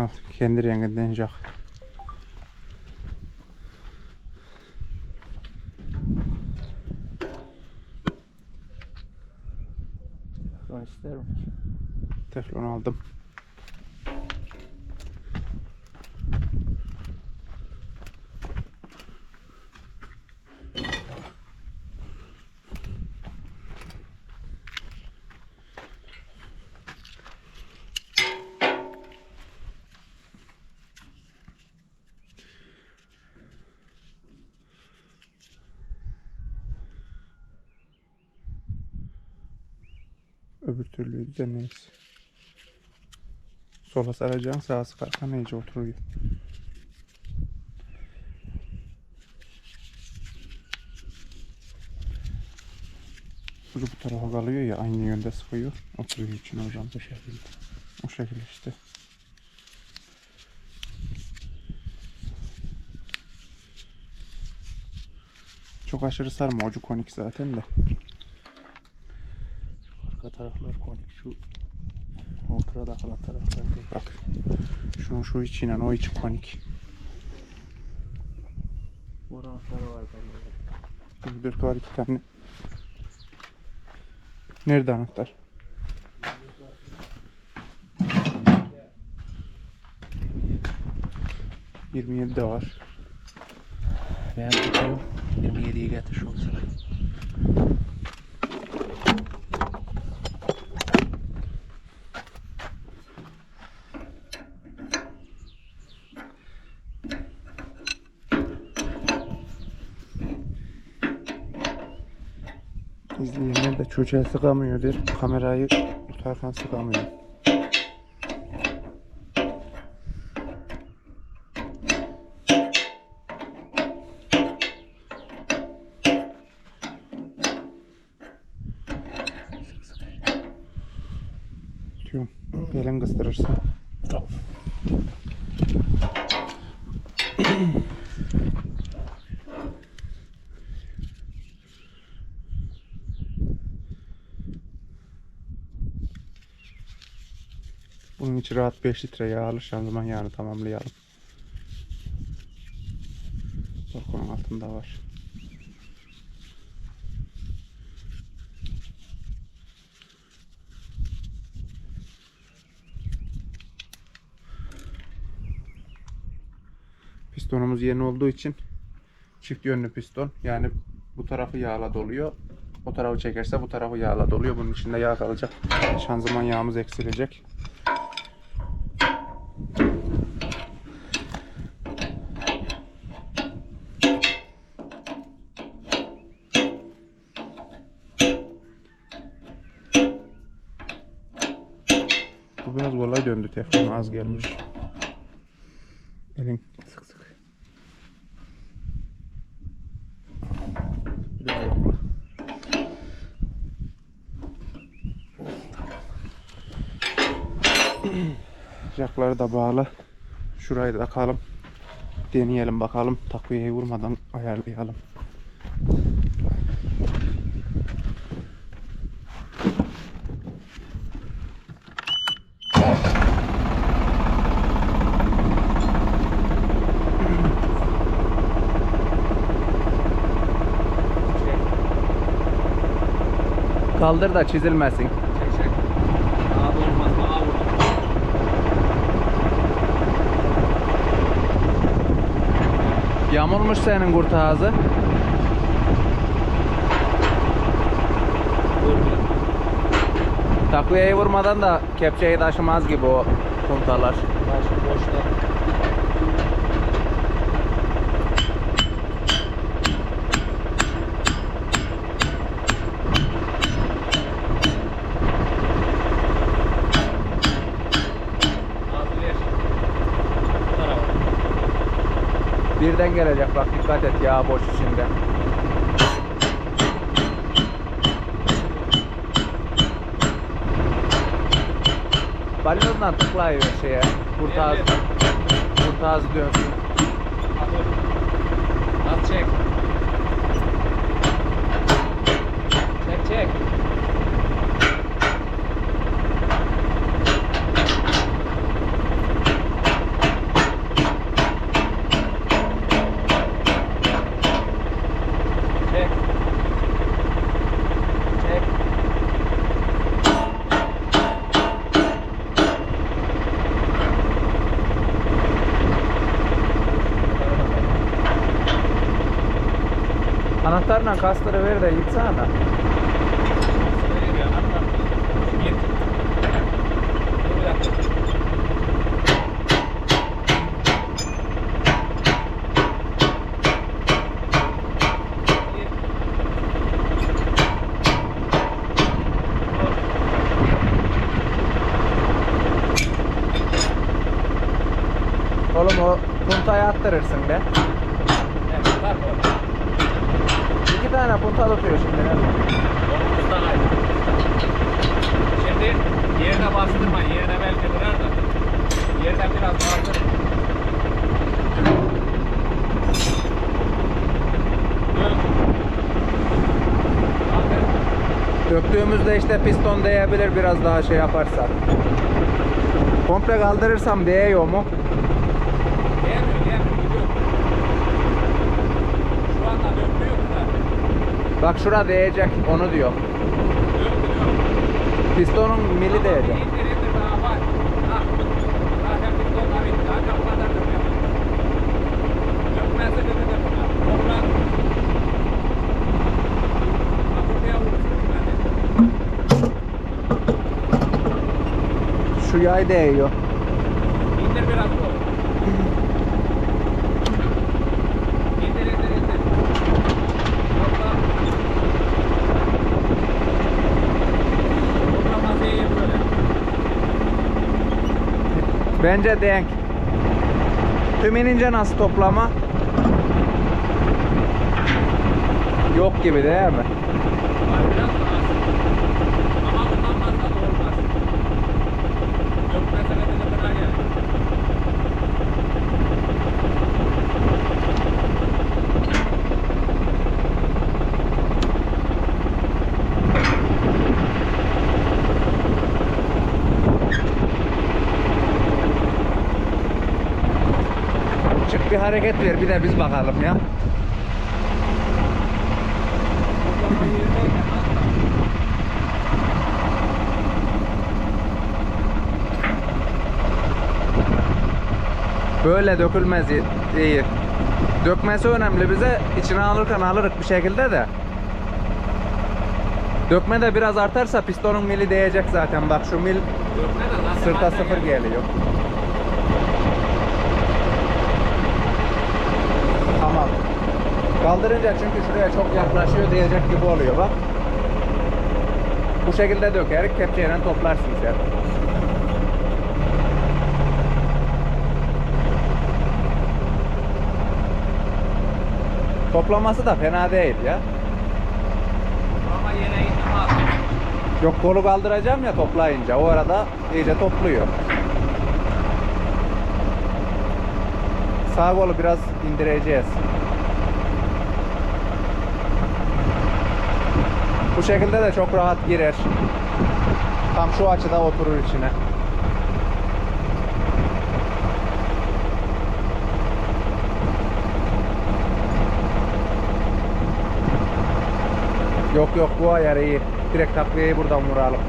Al kendi renginden ister misin? Teflon aldım. Öbür türlü düzenleyiz. Sola saracaksın sağa sıkarsan iyice oturuyor. Ucu bu tarafa kalıyor ya aynı yönde sıkıyor. Oturuyor için hocam bu şekilde. O şekilde işte. Çok aşırı sarma ucu konik zaten de. Arka taraflar konik. Şu ortada kalan taraflar değil. Bak. Şunun şu içiyle o içi konik. Bu anahtarı var bende. Bir var iki tane. Nerede anahtar? Yirmi yedi de var. Ben tutuyorum. 27'yi getir şu sıra. İzleyenler de çocuğa sıkamıyor der. Kamerayı tutarken sıkamıyor. Diyorum. Belin kıstırırsa. Tamam. Bunun içi rahat 5 litre yağ alır. Şanzıman yağını tamamlayalım. Bak onun altında var. Pistonumuz yeni olduğu için çift yönlü piston. Yani bu tarafı yağla doluyor. O tarafı çekerse bu tarafı yağla doluyor. Bunun içinde yağ kalacak. Şanzıman yağımız eksilecek. Biraz kolay döndü teflon az gelmiş. Elin sık sık. Bir daha yokla. Jakları da bağlı. Şurayı da takalım. Deneyelim bakalım. Takviyeyi vurmadan ayarlayalım. Kaldır da çizilmesin. Yamulmuş senin kurt ağzı. Takviyeyi vurmadan da kepçeyi taşımaz gibi o puntalar. Boşta. Az ver. Bu tarafa. Birden gelecek bak dikkat et ya boş içinde. Balinozla tıklayıyor şeye. Kurt ağzı. Evet. Kurt ağzı dönsün. Az çek. Çek çek. Anahtarla kastırı ver de gitsene. Dakika. Oğlum o puntayı attırırsın be. Evet, var bu. İki tane punta tutuyor şimdi. Omuzdan ayrı. Şimdi yerine bastırma. Yerine belki kırar da. Yerden biraz. Kaldır. Döktüğümüzde işte piston değebilir biraz daha şey yaparsak. Komple kaldırırsam değiyor mu? Gelmiyor, gelmiyor. Gidiyor. Şu anda dökmüyor da. Bak şura değecek onu diyor. Pistonun mili değecek. bir indir indir daha var. Ha. Zaten biz de onlar bitti. Ancak bu kadar dökmüyor. Dökmezse dedi de buna. Topla. Ha buraya vurursun. Yani. Şu yay değiyor. İndir biraz bu. İndir indir indir. Topla. Toplaması iyi böyle. Bence denk. Tüm inince nasıl toplama? Yok gibi değil mi? Var biraz da az. Ama bundan fazla da olmaz. Yok mesela de buna gel. Çık bir hareket ver bir de biz bakalım ya. Böyle dökülmez iyi. Dökmesi önemli bize. İçine alırken alırız bir şekilde de. Dökme de biraz artarsa pistonun mili değecek zaten. Bak şu mil sırta sıfır geliyor. geliyor. Tamam. Kaldırınca çünkü şuraya çok yaklaşıyor diyecek gibi oluyor bak. Bu şekilde döker, kepçeyle toplarsın sen. Toplaması da fena değil ya. Ama. Yok kolu kaldıracağım ya toplayınca. O arada iyice topluyor. Sağ kolu biraz indireceğiz. Bu şekilde de çok rahat girer. Tam şu açıda oturur içine. Yok yok bu ayar iyi. Direkt takviyeyi buradan vuralım.